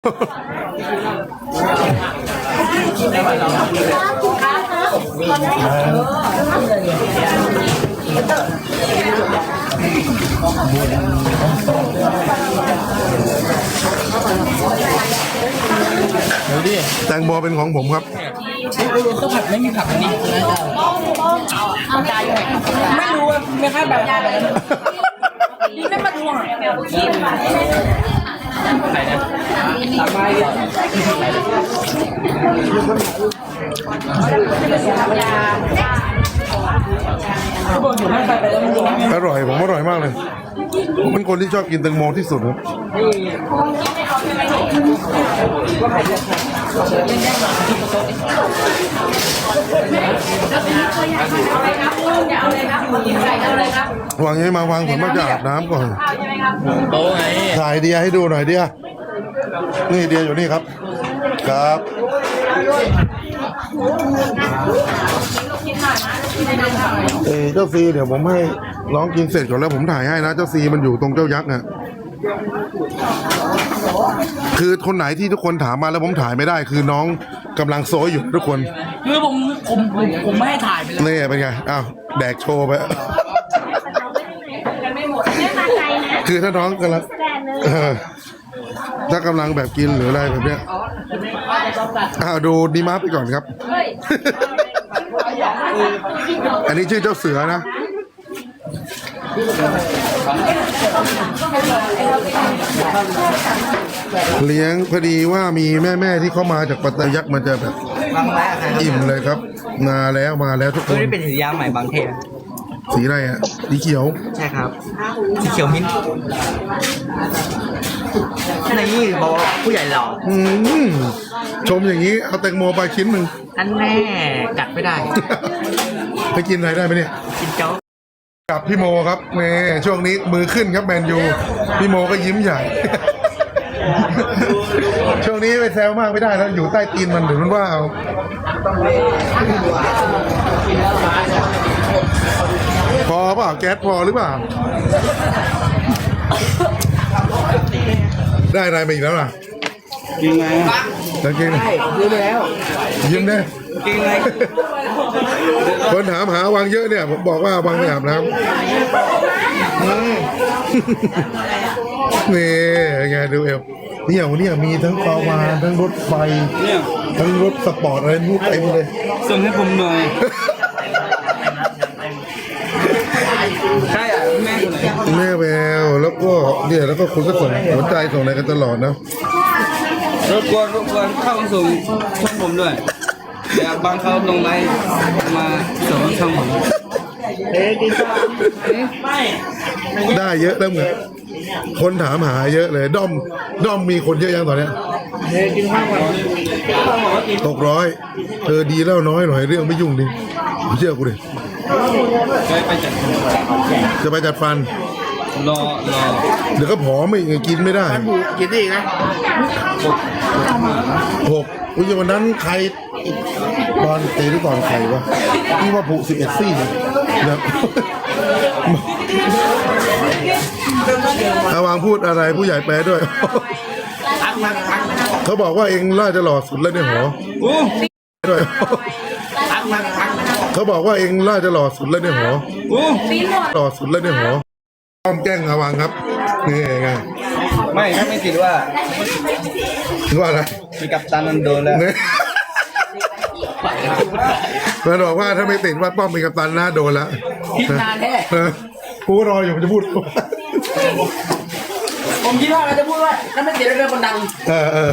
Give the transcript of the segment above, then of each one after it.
เดี๋ยวดิแตงโมเป็นของผมครับก็ผัดไม่มีผักอันนี้ไม่รู้ว่าไม่ค่อยแบบนี่ไม่มาทวง ไหนนะเขาบอกอยู่ให้ไปไปแล้วมันร้อนไงอร่อยผมอร่อยมากเลย ผมเป็นคนที่ชอบกินแตงโมที่สุดครับ วางให้มาวางผมมาจะอาบน้ำก่อนโต๊ะไงถ่ายเดียให้ดูหน่อยเดียนี่เดียอยู่นี่ครับ ครับเอ้ยเจ้าซีเดี๋ยวผมให้น้องกินเสร็จก่อนแล้วผมถ่ายให้นะ เจ้าซีมันอยู่ตรงเจ้ายักษ์น่ะ คือคนไหนที่ทุกคนถามมาแล้วผมถ่ายไม่ได้ คือน้องกำลังโซยอยู่ทุกคนคือผมผมผมผมไม่ให้ถ่ายไปเลยนี่เป็นไงอ้าวแดกโชว์ไปคือถ้าน้องกำลังเออถ้ากำลังแบบกินหรืออะไรแบบเนี้ยอ้าวดูดีมาร์ไปก่อนครับ อันนี้ชื่อเจ้าเสือนะ เลี้ยงพอดีว่ามีแม่ๆที่เข้ามาจากปัตตายักษ์มันจะแบบบางแรกครับอิ่มเลยครับ มาแล้วมาแล้วทุกคตัวนนี้เป็นสียาใหม่บางเทพสีอะไรอะสีเขียว ใช่ครับสีเขียวมิ้นท์ในนี่บอกว่าผู้ใหญ่หล่ออืมชมอย่างนี้เอาแตงโมไปชิ้นหนึ่ง อันแน่กัดไม่ได้ ไปกินอะไรได้ไหมเนี่ย กินเจ้า กับพี่โมครับแหม่ช่วงนี้มือขึ้นครับแมนยูพี่โมก็ยิ้มใหญ่ ช่วงนี้ไปแซวมากไม่ได้แล้วอยู่ใต้ตีนมันเดี๋ยวมันว่าเอาพอเปล่าแก๊สพอหรือเปล่า ได้อะไรมาอีกแล้วล่ะ กินไงสังเกตรู้แล้วยิ้มได้กินไงคนถามหาวางเยอะเนี่ย ผมบอกว่าวางไปอาบน้ำนี่ไงดูเอวเนี่ยวันนี้มีทั้งปลาวานทั้งรถไฟเนี่ยทั้งรถสปอร์ตอะไรนู่นเต็มเลยส่งให้ผมหน่อยใช่อะแม่คนไหนแม่แววแล้วก็เนี่ยแล้วก็คุณก็ส่งหัวใจส่งอะไรกันตลอดนะ รบกวนรบกวนเข้ามาส่งช่องผมด้วยเดี๋ยวบางเขาลงไลน์มาส่งช่องผมได้เยอะแล้วเหมือนคนถามหาเยอะเลยด้อมด้อมมีคนเยอะยังตอนเนี้ยตกร้อยเออดีแล้วน้อยหน่อยเรื่องไม่ยุ่งดิเชื่อกูดิไปไปจัดจะไปจัดฟันรอรอเดี๋ยวก็ผอมอีกกินไม่ได้กินได้อีกนะ หกอุ้ยวันนั้นใครตอนเตะหรือตอนใครวะนี่ว่าผูสิบเอ็ดซี่เนี่ยแบบอาวางพูดอะไรผู้ใหญ่แปลด้วย เขาบอกว่าเองน่าจะหล่อสุดแล้วในหอโอ้ด้วยเขาบอกว่าเองน่าจะหล่อสุดแล้วในหอโอ้หล่อสุดแล้วในหอต้อมแกล้งอาวางครับนี่ไงไม่ถ้าไม่ติดว่า ว่าอะไรมีกับตันนันโดนแล้วเนี่ยมันบอกว่าถ้าไม่ติดว่าป้อมเป็นกัปตันนะโดนละคิดนานแท้เออกูก็รออยู่มันจะพูด ผมคิดว่าเราจะพูดว่าถ้าไม่ติดเรื่องคนดัง เออเออ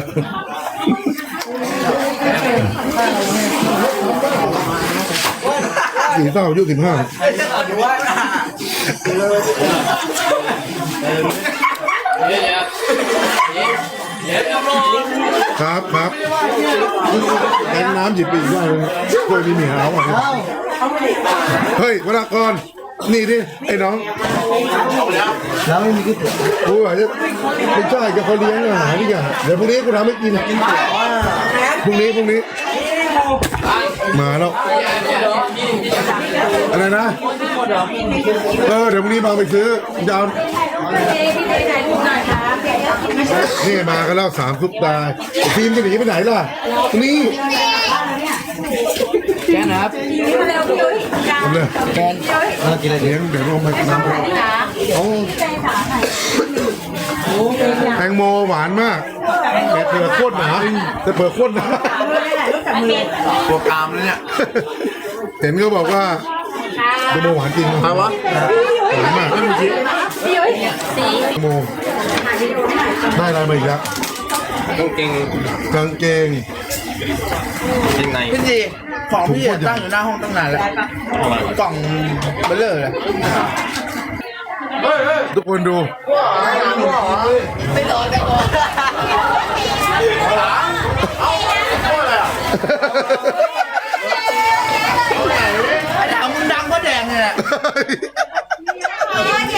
สีเศร้าอายุสิบห้า ครับครับแอนน้ำหยิบไปอีกได้เลยกล้วยมีเหนียวอะเฮ้ยวรากรนี่ดิไอ้น้องแล้วไม่มีก๋วยเตี๋ยวกูอาจจะไม่ใช่กับเขาเลี้ยงอาหารนี่ไงเดี๋ยวพรุ่งนี้กูทำให้กินพรุ่งนี้พรุ่งนี้ มาแล้วอะไรนะเออเดี๋ยวพรุ่งนี้บางไปซื้อจะเอาพี่ เจถ่ายรูปหน่อยครับนี่มากันแล้วสามซุปตาฟิล์มจะหนีไปไหนล่ะ นี่แกนะครับมาเร็วพี่ยุ้ยจ้าทำเลยแกนเรากินอะไรดีเลี้ยงเดี๋ยวลงไปน้ำเอาแตงโมหวานมากแต่เปลือกโคตรหนาแต่เปลือกโคตรหนาตัวกรามเลยเนี่ย เห็นเขาบอกว่าแตงโมหวานจริงมาวะหวานมาก พี่ยุ้ยสีแตงโมได้อะไรมาอีกแล้วต้องเก่งกางเกงยังไงพี่จีของพี่อะตั้งอยู่หน้าห้องตั้งนานแล้วกล่องเบลเลอร์เลยทุกคนดูไอ้ถามมึงดังก็แดงเลยอะแย่เลยนี่แค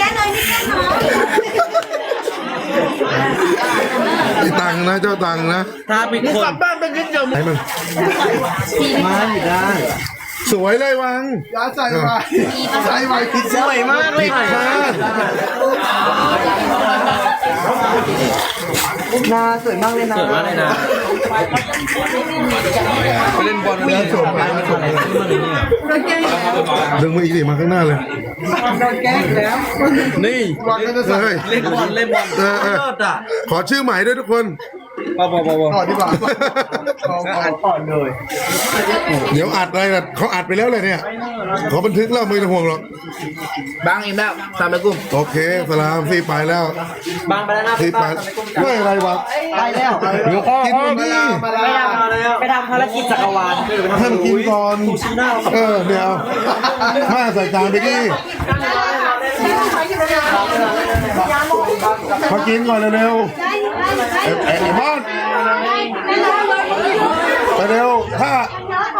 ่น้อง ไอ้ตังค์นะเจ้าตังค์นะถ้าผิดมึงคกลันบบ้านไปนิดเดียวมึงไหนมันมาได้ สวยเลยวังย้าใส่ไว้ใส่ไว้ผิดสวยมากเลยผิดคาด นาสวยมากเลยนะเกิดมาได้นะไปเล่นบอลแล้แล้ววสวมไปมาสวมไปดึงมาอีกดิมาข้างหน้าเลยนี่เฮ้ยเล่นบอลเล่นบอลเออเออขอชื่อใหม่ด้วยทุกคน ปอปอปอปอก่อนดีกว่าก่อนเลยเดี๋ยวอัดอะไรนะเขาอัดไปแล้วเลยเนี่ยเขาบันทึกแล้วไม่ต้องห่วงหรอกบางอีกแล้วตามไปกุ้มโอเคสลามฟีไปแล้วบางไปแล้วนะฟีไปไม่อะไรวะไปแล้วเดี๋ยวกินก่อนดิไปทำภารกิจจักรวาลท่านกินก่อนเออเดี๋ยวมาใส่จานไปดิมากินก่อนเร็วๆไอ้ไอ้ไอ้บ้านไปเร็วถ้า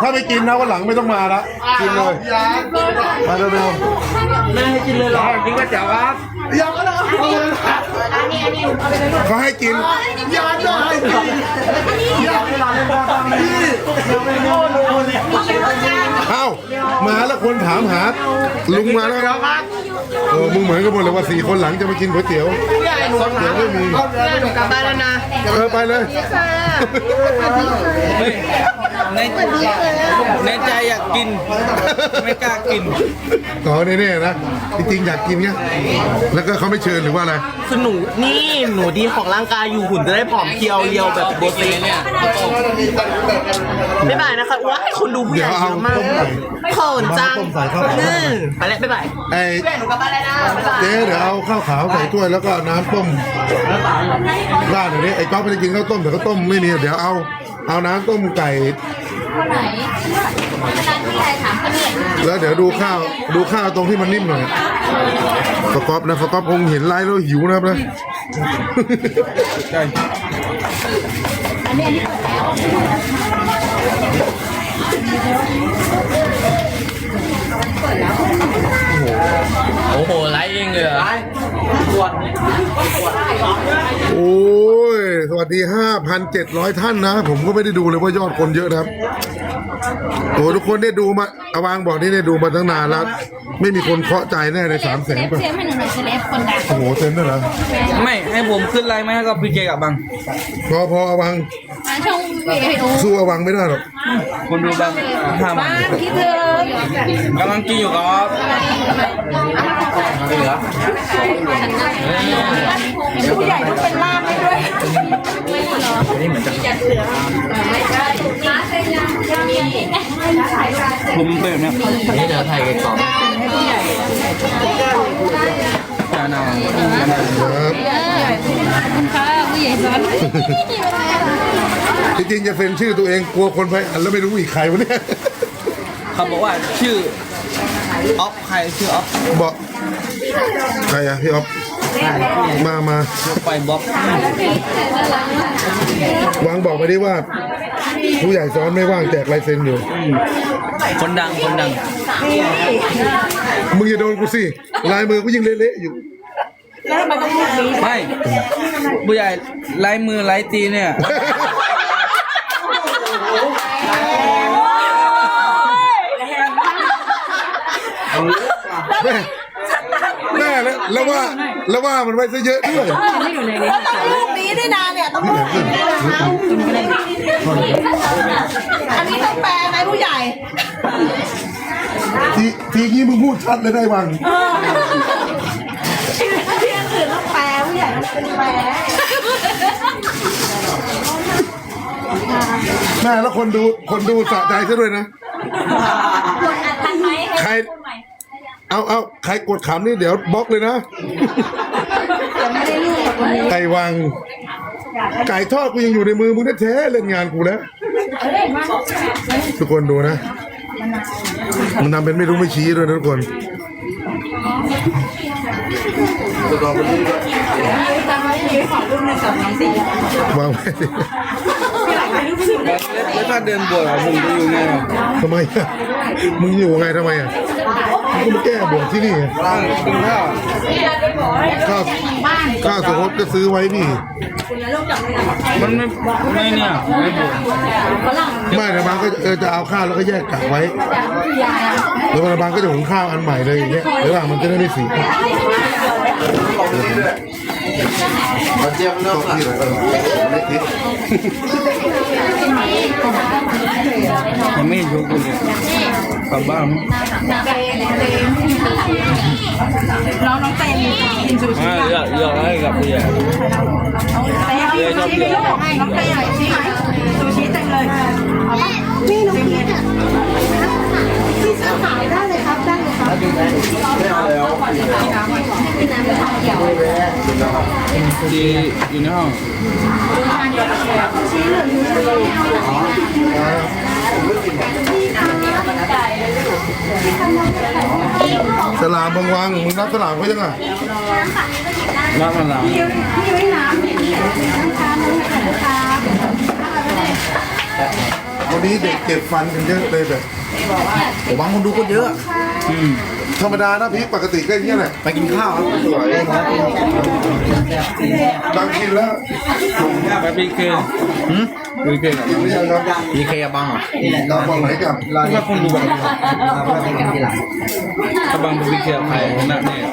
ถ้าไม่กินนะวันหลังไม่ต้องมาละกินเลยมาเร็วๆ แม่ให้กินเลยเหรอกินก๋วยเตี๋ยวครับเขาให้กินเอ้ามาแล้วคนถามหาลุงมาแล้วเออมึงเหมือนกันหมดเลยว่าสี่คนหลังจะมากินก๋วยเตี๋ยวเดี๋ยวไม่มีหนูกลับบ้านแล้วนะเออไปเลยในในใจอยากกินไม่กล้ากินต่อแน่ๆนะจริงๆอยากกินเงี้ย แล้วก็เขาไม่เชิญหรือว่าอะไร คือหนูนี่หนูดีของร่างกายอยู่หุ่นจะได้ผอมเพรียวเรียวแบบโบตีเนี่ยบ๊ายบายนะคะว้ายคนดูผู้เดี๋ใหยวญ่เอาเยอะมากต้มไก่เขินจังต้มใส่ข้าวขาวอืมไปแล้วบ๊ายบายไอ้หนูกลับบ้านแล้วนะบ๊ายบายเจ๊เดี๋ยวเอาข้าวขาวใส่ถ้วยแล้วก็น้ำต้มราดอย่างนี้ไอ้ก๊อฟไม่ได้กินข้าวต้มแต่ข้าวต้มไม่มีเดี๋ยวเอา เอาน้ำต้มไก่คนไหน เวลาที่ใครถามคนอื่นแล้วเดี๋ยวดูข้าวดูข้าวตรงที่มันนิ่มหน่อยสก๊อปนะสก๊อปคงเห็นไลน์แล้วหิวนะครับนะโอ้โหไลฟ์เองเลยเหรอโอ้ย สวัสดี 5,700 ท่านนะ ผมก็ไม่ได้ดูเลยว่ายอดคนเยอะนะครับ โอ้ทุกคนได้ดูมาอาวางบอกนี่ได้ดูมาตั้งนานแล้ว ไม่มีคนเคาะใจแน่ในสามแสเซนฟป่ะเซฟให้หนูหน่อยเซฟคนดังโอ้โหเซ็นด้วยเหรอไม่ให้ผมขึ้นไลน์ไหมให้กับพี่เจกับบังพอพออวังมาช่องวีไอโอสู้อวังไม่ได้หรอกคนดูบังห้าหบ้ามันนคิดถึงกำลังกินอยู่ครับผู้ใหญ่ต้องเป็นล่ามให้ด้วยนี่เหมือนจะไม่ใช่ ผมเป็นแบบเนี้ยนี่เดี๋ยวถ่ายกันก่อนจานาครับค่ะผู้ใหญ่สอนจริงๆจะเซ็นชื่อตัวเองกลัวคนไปอ่านแล้วไม่รู้อีกใครวะเนี่ยเขาบอกว่าชื่อออฟใครชื่อออฟบอกใครอะพี่อ๊อฟมามาไปบ๊อบวางบอกไปดิว่า ผู้ใหญ่ซ้อนไม่ว่างแจกลายเซ็นอยู่ คนดังคนดัง มึงอย่าโดนกูสิ ลายมือกูยังเละๆอยู่ไม่ผู้ใหญ่ไลฟ์มือไลฟ์ตีเนี่ย แม่แม่แล้วแล้วว่าแล้วว่ามันไว้ซะเยอะด้วยแล้วต้องรูปนี้ ด้วยนะเนี่ยต้องรูปนี้ด้วยนะคะอันนี้ต้องแปลไหมผู้ใหญ่ทีทีนี้มึงพูดชัดเลยได้วังที่อันอื่นต้องแปลผู้ใหญ่ต้องเป็นแปลแม่แล้วคนดูคนดูสะใจซะด้วยนะทันไหมใครเอาเอาใครกดขำนี่เดี๋ยวบล็อกเลยนะ ยังไม่ได้รูปกับคนนี้ไก่วัง ไก่ทอดกูยังอยู่ในมือมึงแท้ๆเล่นงานกูแล้วทุกคนดูนะ มันทำเป็นไม่รู้ไม่ชี้ด้วยนะทุกคนขอรูปหนึ่งกับน้องสี่วางไว้ดิแล้วถ้าเดินบวชอะผมจะอยู่ไงอะทำไมอะมึงอยู่ไงทำไมอะ มึงก็มาแก้บวชที่นี่นั่งกินข้าวข้าวข้าวสมมติก็ซื้อไว้นี่ มันไม่ไม่เนี่ยไม่บวชไม่แต่บางก็เออจะเอาข้าวแล้วก็แยกกากไว้แล้วบางก็จะหุงข้าวอันใหม่เลยอย่างเงี้ยหรือว่ามันจะได้ไม่สีเจี๊ยบเลิกที่ไหนเออเล็กนิด ยังไม่เห็นยกกูเลยกลับบ้านน้องน้องเต้นกินซูชิอ่าอยากอยากให้กับพี่ใหญ่เต้นกินซูชิไปลูกน้องเต้นซูชิซูชิเต็มเลยเอาปะเต็มเลยดีอยู่ในห้องสลามบางวังมึงรับสลามเขายังไงน้ำมันหลังวันนี้เด็กเก็บฟันกันเยอะเลยแบบบางคนดูคนเยอะ อืม ธรรมดานะพี่ปกติก็อย่างเงี้ยแหละไปกินข้าวครับสวยบางทีแล้วไปพีเคพีเคกับหรือยังครับมีเคบังเหรอเราบอลไหนกับที่ว่าคนดูแบบกำลังพีเคใครหน้าเนี่ย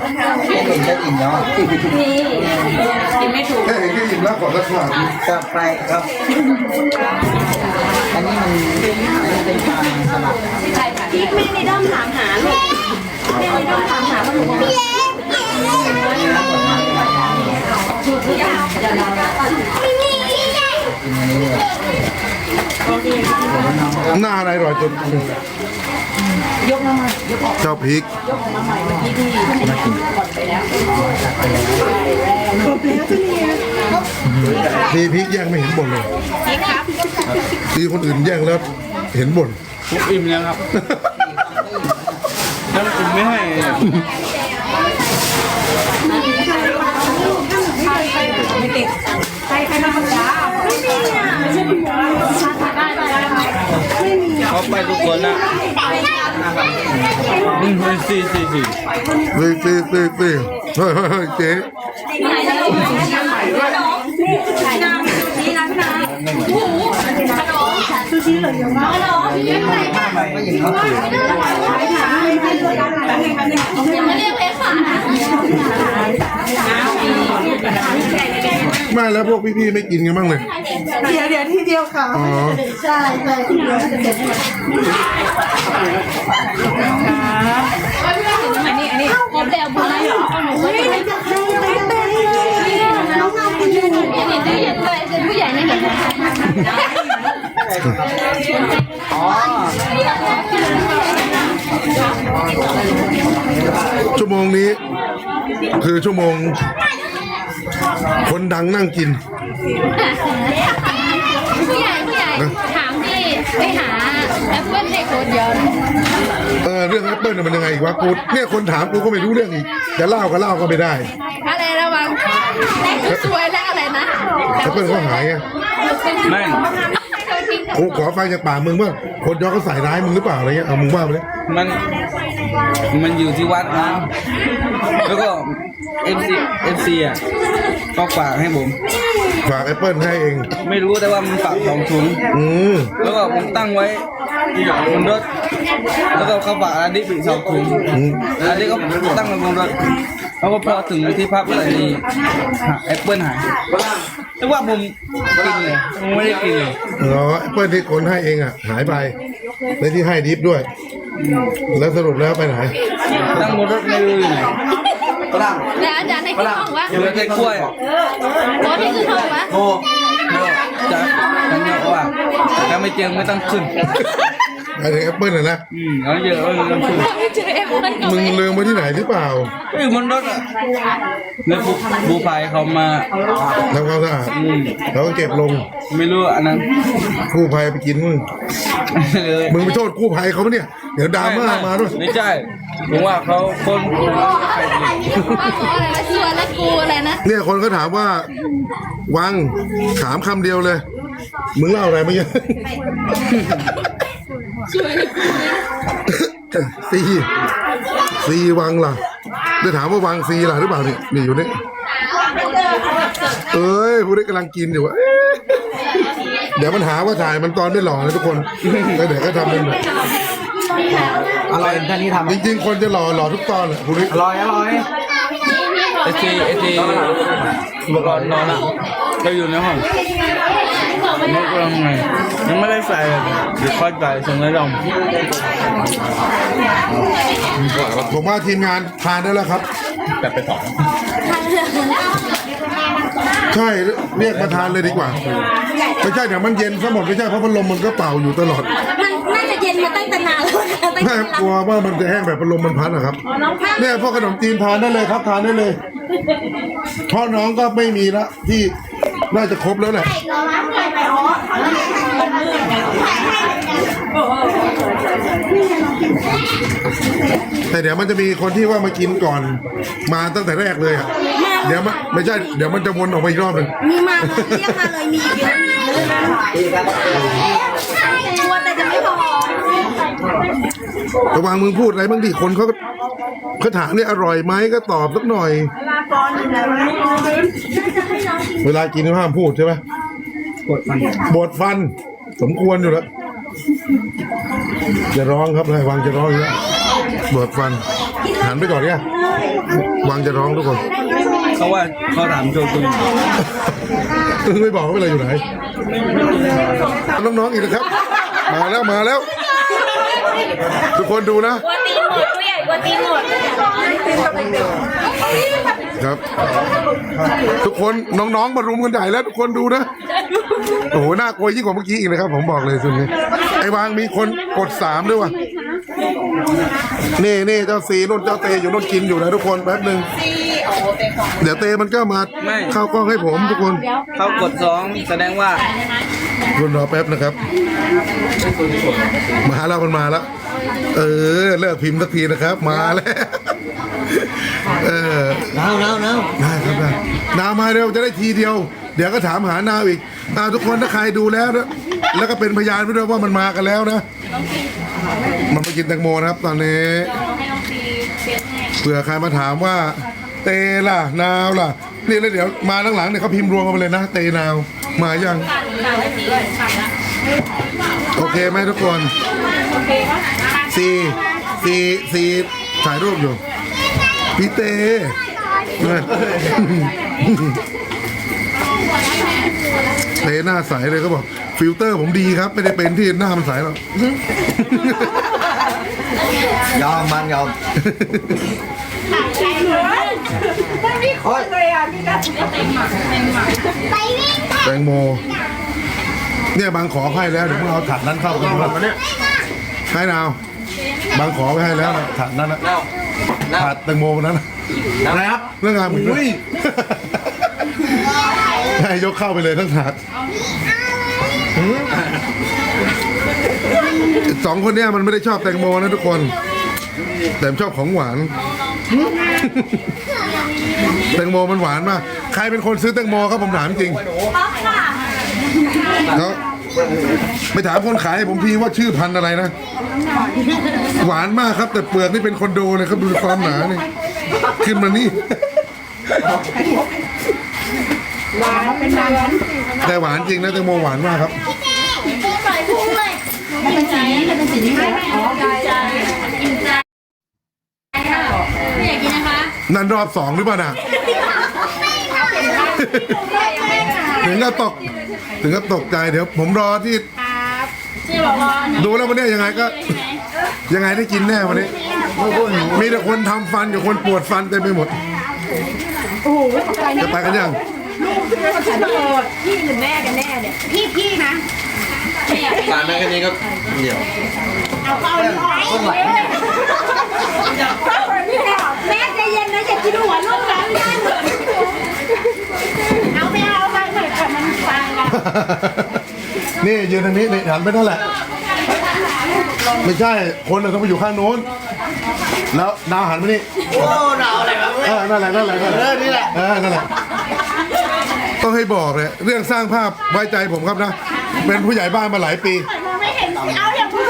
กินไม่ถูกแค่เห็นแค่ยิ้มแล้วขอรักษาจะไปครับอันนี้มันเป็นอันนี้เป็นปลาสลัดพี่ไม่ได้ด้อมถามหาลูก ไม่ได้ด้อมถามหาว่าหนูว่าหน้าอะไรอร่อยจนยกมามายกออกเจ้าพริกทีพริกแย่งไม่เห็นบ่นเลยทีคนอื่นแย่งแล้วเห็นบ่นอิ่มยังครับ แล้วอิ่มไม่ให้ใครใครมาจ้าไม่มีอะไม่ใช่พี่หมได้ได้ได้เขาไปทุกคนละอืมสี่สี่สี่ซีซีซีซีเฮ้ยเฮ้ยเฮ้ยเจ๊ไหนจะลงไหนจะใหม่ด้วยนี่น้ำซูชินะพี่นาหมูขนม ซูชิเหลือเยอะมากขนมยังไงบ้างก็ยิงเขาถือยังไม่เรียกเพชรค่ะไม่แล้วพวกพี่ๆไม่กินกันบ้างเลย เดี๋ยวเดี๋ยวทีเดียวค่ะ อ๋อ ใช่ใช่ทีเดียวจะเสร็จอันนี้อันนี้ครบแล้วบุญเหรอหนูไม่ได้ไม่ได้เลยน้องน้องคุณเห็นเห็นได้เห็นเลยเป็นผู้ใหญ่ไม่เห็น ชั่วโมงนี้ คือชั่วโมง คนดังนั่งกินผู้ใหญ่ผู้ใหญ่ถามที่ไปหาแอปเปิ้ลให้โค้ดเยอะเออเรื่องแอปเปิลมันยังไงอีกวะกูเนี่ยคนถามกูก็ไม่รู้เรื่องอีกจะเล่าก็เล่าก็ไม่ได้ อะไรระวังสวยและอะไรนะแอปเปิลเขาหายไงไม่ กูขอฟังจากปากมึงว่าคนยอกเขาใส่ร้ายมึงหรือเปล่าอะไรเงี้ยเอามึงว่าไปเลยมันมันอยู่ที่วัดนะแล้วก็เอฟซีเอฟซีอะก็ฝากให้ผม ฝากแอปเปิลให้เอง ไม่รู้แต่ว่ามันฝากสองถุงอืมแล้วก็ผมตั้งไว้ บนรถแล้วก็เขาฝากอันนี้ปีสองถุงอันนี้ก็ตั้งไว้บนรถแล้วก็พอถึงที่พักอะไรนี่แอปเปิลหายแต่ว่าผมกินเลยผมไม่ได้กินเลยเหรอแอปเปิลที่คนให้เองอะหายไปในที่ให้ดิฟด้วย แล้วสรุปแล้วไปไหนตั้งบนรถไม่รู้อยู่ไหนแล้วอาจารย์ในขึ้นห้องวะอยู่ในแค่กล้วยอะโต๊ะที่ขึ้นห้องวะโอ้จะยังเยอะว่าถ้าไม่เจอไม่ต้องขึ้น ไปถึงแอปเปิลน่ะนะ อืมแล้วเยอะไม่ต้องขึ้นไม่เจอเอ็มเปิ้ลกับมึงเอ็มลืมไว้ที่ไหนหรือเปล่าเฮ้ยบนรถอะแล้วบูบูพายเขามาทำความสะอาดแล้วก็เก็บลงไม่รู้อันนั้น กู้ภัยไปกินมึง เลยมึงไปโทษกู้ภัยเขาปะเนี่ย เดี๋ยวดราม่ามาด้วย ไม่ใช่ผมว่าเขาคนว่าขออะไรนะชัวร์และกูอะไรนะเนี่ยคนก็ถามว่า วังถามคำเดียวเลย มึงเล่าอะไรไม่เยอะ ซีซีวังล่ะจะถามว่าวังซีล่ะหรือเปล่านี่นี่อยู่นี่เอ้ยผู้ได้กำลังกินอยู่วะเดี๋ยวมันหาว่าถ่ายมันตอนไม่หล่อนะทุกคนแล้วเดี๋ยวก็ทำเป็นแบบอร่อยท่านนี้ทำจริงๆ คนจะหล่อหล่อทุกตอนแหละผู้นี้อร่อยอร่อยไอทีไอทีบอกรอนนอนอะเราอยู่ในห้อง นกกำลังไงยังไม่ได้ใส่เลยเดี๋ยวค่อยใส่ส่งให้ดอมผมว่าทีมงานทานได้แล้วครับ แต่ไปต่อใช่เรียกมาทานเลยดีกว่าไม่ใช่เดี๋ยวมันเย็นซะหมดไม่ใช่เพราะพัดลมมันก็เป่าอยู่ตลอดมันน่าจะเย็นมาตั้งแต่นานแล้วนะตั้งแม่แต่กลัวว่ามันจะแห้งแบบพัดลมมันพัดนะครับเนี่ยพวกขนมจีนทานได้เลยครับทานได้เลย พ่อน้องก็ไม่มีละที่น่าจะครบแล้วแหละแต่เดี๋ยวมันจะมีคนที่ว่ามากินก่อน มาตั้งแต่แรกเลยอะเดี๋ยวมันไม่ใช่เดี๋ยวมันจะวนออกมาอีกรอบหนึ่งมีมาเรียกมาเลยมีเยอะชวนแต่จะไม่พอ ระวังมึงพูดอะไรบางทีคนเขาก็เขาถามเนี่ยอร่อยไหมก็ตอบสักหน่อย เวลากินก็ห้ามพูดใช่ไหมกดมันบดฟัน สมควรอยู่แล้วจะร้องครับให้วางจะร้องอยู่แล้วบดฟันหันไปก่อนเนี่ยวางจะร้องทุกคนเขาว่าเขาถามโจตุนไม่บอกว่าอะไรอยู่ไหนน้องๆอีกนะครับ มาแล้วมาแล้ว ทุกคนดูนะกลัวตีนหมดผู้ใหญ่กลัวตีนหมดครับ ทุกคนน้องๆมารุมกันใหญ่แล้วทุกคนดูนะโอ้โหน่ากลัวยิ่งกว่าเมื่อกี้อีกนะครับ ผมบอกเลยสุดนี้ไอ้วางมีคนกดสามด้วยว่ะนี่นี่เจ้าซีนุ่นเจ้าเตอยู่นุ่นกินอยู่นะทุกคนแป๊บหนึ่งเดี๋ยวเตมันก็มาเข้ากล้องให้ผมทุกคนเขากดสองแสดงว่า คุณรอแป๊บนะครับ มาแล้วมันมาแล้ว เออ เลิกพิมพ์สักทีนะครับ มาแล้วเออน้าวน้าวน้าวได้ครับได้นาวมาเร็วจะได้ทีเดียว เดี๋ยวก็ถามหานาวอีกอ่าทุกคนถ้าใครดูแล้วนะแล้วก็เป็นพยานไปด้วยว่ามันมากันแล้วนะ มันมากินแตงโมนะครับ ตอนนี้เผื่อใครมาถามว่า เตล่ะนาวล่ะ นี่แล้วเดี๋ยวมาหลังๆเนี่ยเขาพิมพ์รวมกันไปเลยนะเตนาวมายัง โอเคไหมทุกคนสี่สี่สี่ถ่ายรูปอยู่ พี่เตเนี่ยเตหน้าใสเลยเขาบอก ฟิลเตอร์ผมดีครับ ไม่ได้เป็นที่หน้ามันใสหรอก ยอมมันยอม แตงโม เนี่ยบางขอให้แล้วเดี๋ยวมึงเอาถัดนั้นเข้ากันด้วยให้นาวบางขอไปให้แล้วนะถัดนั้นนะถัดแตงโมวันนั้นนะอะไรครับเรื่องงานมึงด้วยให้ยกเข้าไปเลยทั้งถาดสองคนเนี้ยมันไม่ได้ชอบแตงโมนะทุกคน แต่มันชอบของหวาน แตงโมมันหวานมาก ใครเป็นคนซื้อแตงโมครับผมถามจริงแล้วไปถามคนขายให้ผมทีว่าชื่อพันธุ์อะไรนะ หวานมากครับ แต่เปลือกนี่เป็นคอนโดเลยครับดูความหนานี่ขึ้นมานี่แต่หวานจริงนะแตงโมหวานมากครับใส่พุงเลยมันเป็นสีนี้มันเป็นสีนี้ไม่ไม่อ๋อใจ นนะคะนั่นรอบสองหรือเปล่าน่ะถึงก็ตก ถึงก็ตกใจเดี๋ยวผมรอที่เจ๊บอกว่าดูแล้ววันนี้ยังไงก็ ยังไงได้กินแน่วันนี้ มีแต่คนทำฟันกับคนปวดฟันเต็มไปหมดจะไปกันยังพี่หรือแม่กันแน่เนี่ยพี่พี่นะการแม่กันนี้ก็เดี๋ยว แม่ใจเย็นนะอย่ากินหัวลูกนะไม่ได้เอาไม่เอาไปเหมือนกับมันฟังกันนี่ยืนทางนี้นี่หันไปนั่นแหละ ไม่ใช่คนเราต้องไปอยู่ข้างโน้น แล้วดาวหันมานี่โอ้หนาวอะไรครับเออนั่นแหละนั่นแหละนั่นแหละเออนี่แหละเออนั่นแหละต้องให้บอกเลยเรื่องสร้างภาพไว้ใจผมครับนะ เป็นผู้ใหญ่บ้านมาหลายปีไม่เห็นเอาอย่างพูด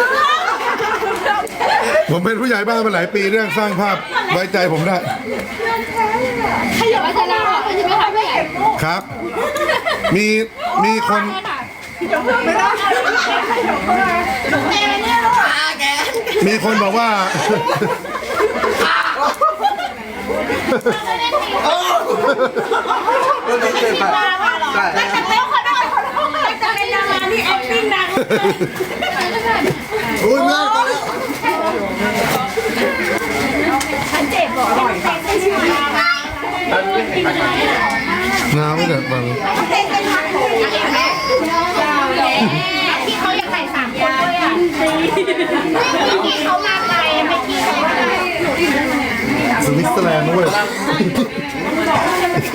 ผมเป็นผู้ใหญ่บ้านมาหลายปีเรื่องสร้างภาพ ไว้ใจผมได้ ขยับมาจะลาออกใช่ไหมคะพี่ครับ มีมีคนมีคนบอกว่าแต่แล้วคนนั้นคนนั้นจะเป็นดาราที่ acting นะโอ้ยแม่ตายแล้ว ฉันเจ็บบอกอร่อยค่ะ น้ำไม่เดือดบังเต้นเป็นพันคนแม่พี่เขาอยากใส่สามคนด้วยอะพี่เขามาไกลไม่กี่เขามาไกลสวิตเซอร์แลนด์ด้วยโอเค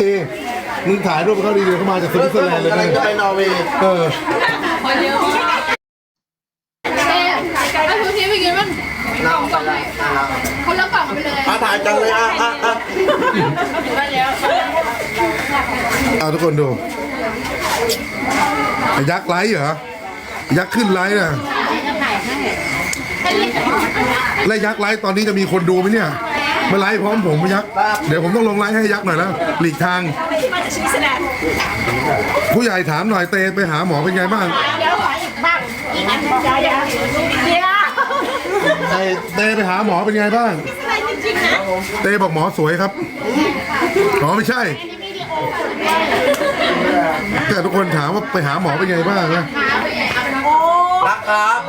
มึงถ่ายรูปเขาดีๆเขามาจากสวิตเซอร์แลนด์เลยนะไปนอร์เวย์เออ เจ๊เอาทุกทีไปกินมันกล่องกล่องไหนคนละกล่องไปเลย อาถ่ายจังเลยอะอะอะ เอาทุก คนดูยักษ์ไลฟ์เหรอ ยักษ์ขึ้นไลฟ์น่ะแล้วยักษ์ไลฟ์ตอนนี้จะมีคนดูไหมเนี่ยมาไลฟ์พร้อมผมยักษ์เดี๋ยวผมต้องลงไลฟ์ให้ยักษ์หน่อยแล้วหลีกทาง ผู้ใหญ่ถามหน่อยเตไปหาหมอเป็นไงบ้างเดี๋ยวขออีกบ้างอีกอันนึงเดี๋ยวเดี๋ยวเตไปหาหมอเป็นไงบ้าง เตบอกหมอสวยครับอ๋อไม่ใช่ แต่ทุกคนถามว่าไปหาหมอเป็นไงบ้างนะรักครับ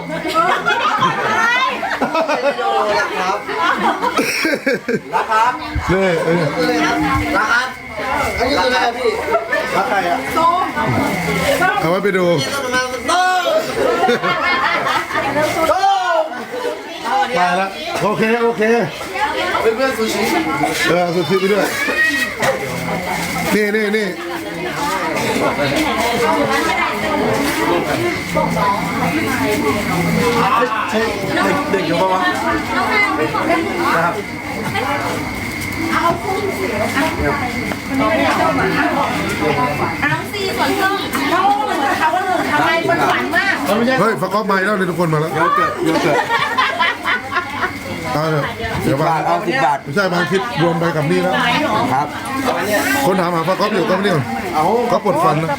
รักครับรักครับเนี่ยเออรักครับอันนี้คืออะไรพี่รักใครอะเอาไว้ไปดูโต้โต้ไปแล้วโอเคโอเคเป็นเพื่อนซูชิเออเอาสุดที่ไปด้วย นี่นี่นี่ใช่เด็กเด็กอยู่ปะวะนะครับน้ำซีส่วนส้มเขาเหมือนเขาว่าหนูทำไมมันหวานมากเฮ้ยฟักกอฟมาแล้วเลยทุกคนมาแล้วโยเกิร์ตโยเกิร์ต เอาเถอะเดี๋ยวบาบางทเอาสิบบาท ไม่ใช่บางคิดรวมไปกับนี่แล้วครับคนถามหาฟักกอฟอยู่ก็ไม่เดียวเอาก็ปวดฟันนะ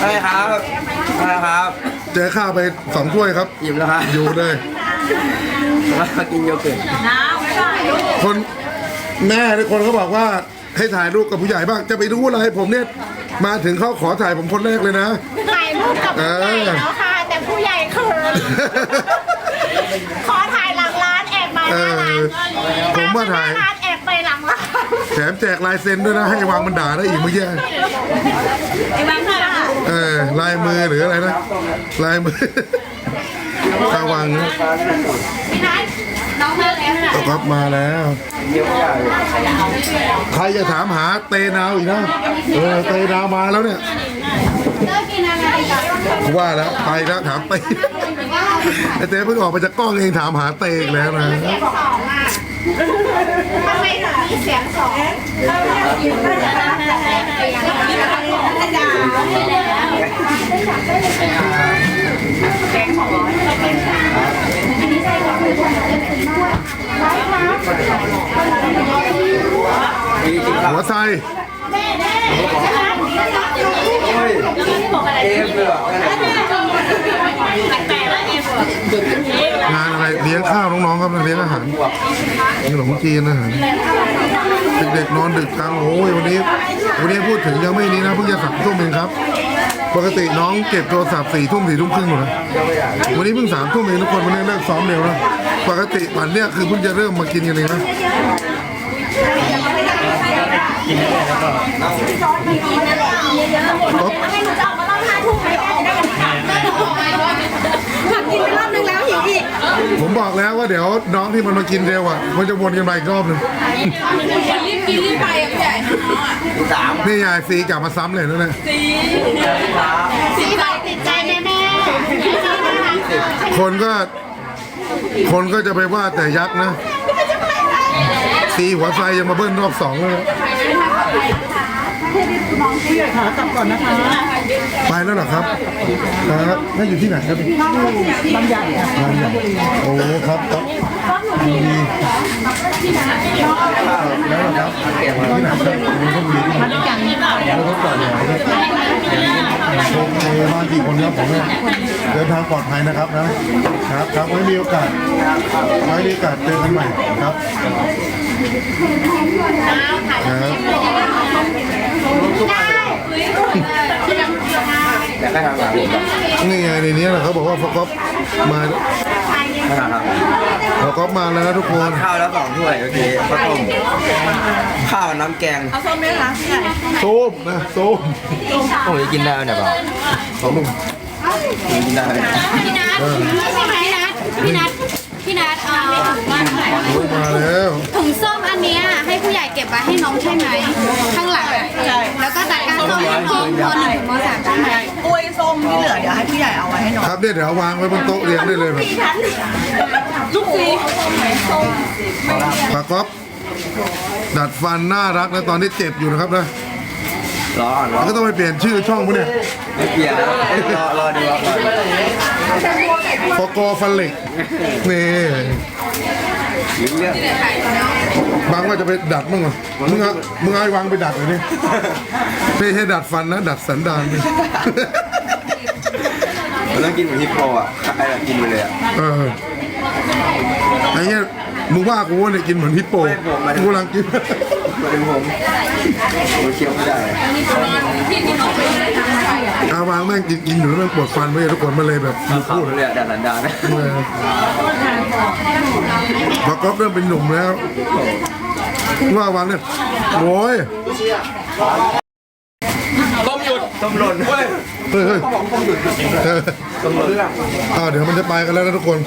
อะไรครับอะไรครับเจอข้าวไปสองถ้วยครับ อิ่มแล้วครับอยู่เลย มากินโยเกิร์ตคนแม่ทุกคนเขาบอกว่าให้ถ่ายรูปกับผู้ใหญ่บ้างจะไปรู้อะไรผมเนี่ยมาถึงเขาขอถ่ายผมคนแรกเลยนะ ถ่ายรูปกับผู้ใหญ่แล้วค่ะ แต่ผู้ใหญ่เขินขอถ่าย หลังร้านแอบมาหน้าร้านผมว่าถ่ายหน้ร้านแอบไปหลังร้านแถมแจกลายเซ็นด้วยนะให้วางมันด่าได้อีกเมื่อกี้ไอ้บ้านค่ะเออลายมือหรืออะไรนะลายมือทางวังนะพี่นัทน้องมาแล้วนะก็มาแล้ว ใครจะถามหาเตนาวอีกนะเออเตนาวมาแล้วเนี่ยเลิกกินอะไรกันว่าแล้วไปแล้วถามเต ไอเต้เพิ่งออกมาจากกล้องเองถามหาเตอีกแล้วนะเสียงสองอะทำไมถึงมีเสียงสองเราไม่ได้ยินไม่ได้แต่ด่าหัวไซ เอฟเลยเหรอแต่ละเอฟเลี้ยงข้าวน้องๆครับเลี้ยงอาหารมีขนมจีนอาหารเด็กๆนอนดึกจังโอ้ยวันนี้วันนี้พูดถึงยังไม่นี้นะเพิ่งจะสามทุ่มเองครับ ปกติน้องเก็บโทรศัพท์สี่ทุ่มสี่ทุ่มครึ่งหมดนะวันนี้เพิ่งสามทุ่มเองทุกคนวันนี้เลิกซ้อมเร็วนะปกติวันเนี้ยคือเพิ่งจะเริ่มมากินกันเองนะ ผักกินไปรอบนึงแล้วหิวอีกผมบอกแล้วว่าเดี๋ยวน้องที่มันมากินเร็วอะ มันจะวนกันไปอีกรอบหนึ่งรีบกินรีบไปอะพี่ใหญ่นี่ยายซีกลับมาซ้ำเลยนะเนี่ยสีบอกติดใจแม่แม่คนก็ คนก็จะไปว่าแต่ยักษ์นะซีหัวไฟยังมาเบิ้ลรอบสองเลย ผู้ใหญ่ขากลับก่อนนะคะไปแล้วเหรอครับครับนั่นอยู่ที่ไหนครับบางใหญ่บางใหญ่โอ้ครับครับดีแล้วเหรอครับที่ไหนครับมันก็มีที่ไหนแล้วก็ก่อนเลยโอเคมากี่คนครับผมเนี่ยเดินทางปลอดภัยนะครับนะครับครับไว้มีโอกาสไว้มีโอกาสเจอกันใหม่ครับครับ นี่ไงในนี้แหละเขาบอกว่าฟอกมาฟอกมาแล้วนะทุกคนข้าวแล้วสองถ้วยโอเคข้าวต้มข้าวน้ำแกงเอาส้มไหมคะพี่ใหญ่ส้มนะส้มโอ้ยกินได้ไหมเนี่ยเปล่าส้มกินได้ไหมพี่นัทพี่นัทพี่นัทพี่นัทเอาถุงมาโอ้ยมาแล้วถุงส้มอันเนี้ยให้ผู้ใหญ่เก็บไว้ให้น้องใช่ไหมข้าง ให้พี่ใหญ่เอาไว้ให้น้องครับเนี่ยเดี๋ยววางไว้บนโต๊ะเรียงได้เลยแบบลูกซีปากก๊อฟดัดฟันน่ารักนะตอนนี้เจ็บอยู่นะครับนะรอก่อนรอแล้วก็ต้องไปเปลี่ยนชื่อช่องมั้เนี่ยไม่เปลี่ยนรอรอดีรอก่อนฟกฟันเหล็กนี่ถึงเรื่องบางว่าจะไปดัดมั้งเหรอมึงเอามึงเอาไอ้วางไปดัดเลยนี่ไม่ใช่ดัดฟันนะ ดัดสันดานนี่ มันต้องกินเหมือนฮิปโปอะไอ้แบบกินไปเลยอะ เออไอ้เงี้ยมึงว่ากูว่าเนี่ยกินเหมือนฮิปโปกูกำลังกินมาเป็นผมผมเคี้ยวไม่ได้อาวางแม่งกินกินอยู่แล้วแม่งปวดฟันไม่ทุกคนมาเลยแบบมึงข้าวพูดเลยอะดันดันดานะพอก๊อฟเริ่มเป็นหนุ่มแล้ว ว่าวางเนี่ยโอ้ยต้มหล่นเฮ้ย เฮ้ยเฮ้ยเออต้มหล่นอ้าวเดี๋ยวมันจะไปกันแล้วนะทุกคน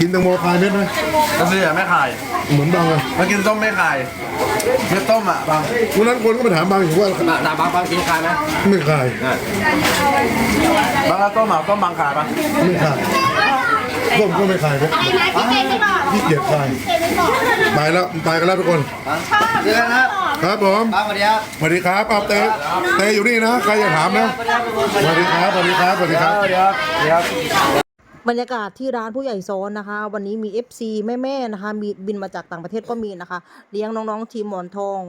กินแตงโมคายเม็ดไหมกระเสือไม่ขายเหมือนบางอะมากินต้มไม่ขายเม็ดต้มอะบางวันนั้นคนก็มาถามบางอยู่ว่าดาบางบางกินคายไหมไม่ขายบางแล้วต้มอะต้มบางขายปะไม่ขาย ส้มก็ไม่ขายครับขี้เกียจขายไปแล้วไปกันแล้วทุกคนเจอกันนะครับครับผมบางสวัสดีครับสวัสดีครับเอาเตเตอยู่นี่นะใครจะถามนะสวัสดีครับสวัสดีครับสวัสดีครับสวัสดีครับสวัสดีครับบรรยากาศที่ร้านผู้ใหญ่โซนนะคะ วันนี้มี FC แม่ๆนะคะมีบินมาจากต่างประเทศก็มีนะคะ เลี้ยงน้องๆทีมหมอนทอง